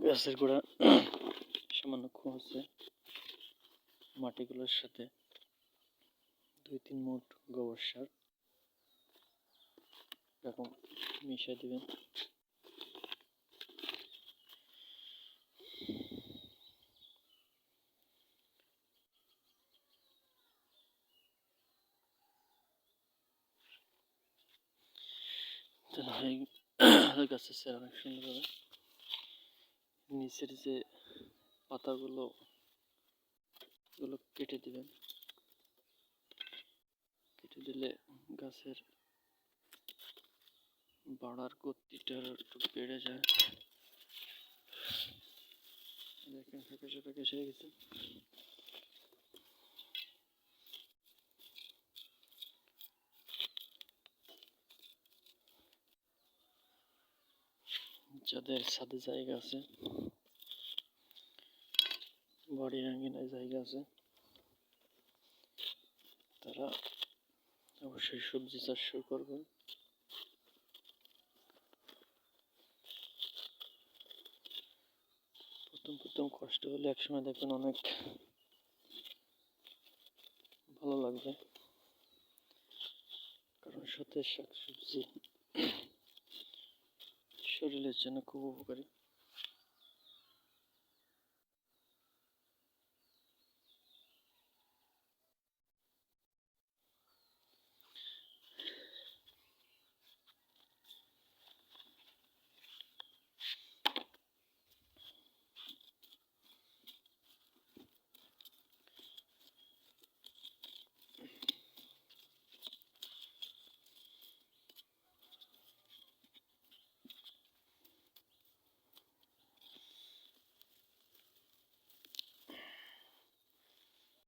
গাছের গোড়া সামান্য খোঁজে মাটিগুলোর সাথে দুই তিন মুঠ গোবর সার এরকম মিশিয়ে দিবেন। গাছের স্যার অনেক সুন্দর হবে। নিচের যে পাতাগুলো, এগুলো কেটে দিবেন। কেটে দিলে গাছের বাড়ার গতিটা একটু বেড়ে যায়। দেখেন, ফাঁকা ফাঁকা সেরে গেছে। যাদের সাথে জায়গা আছে বাড়ির আঙ্গিনায় জায়গা আছে, তারা অবশ্যই সবজি চাষ শুরু করবেন প্রথম প্রথম কষ্ট হলে একসময় দেখবেন অনেক ভালো লাগবে। কারণ সতেজ শাকসবজি শরীরের জন্য খুব উপকারী।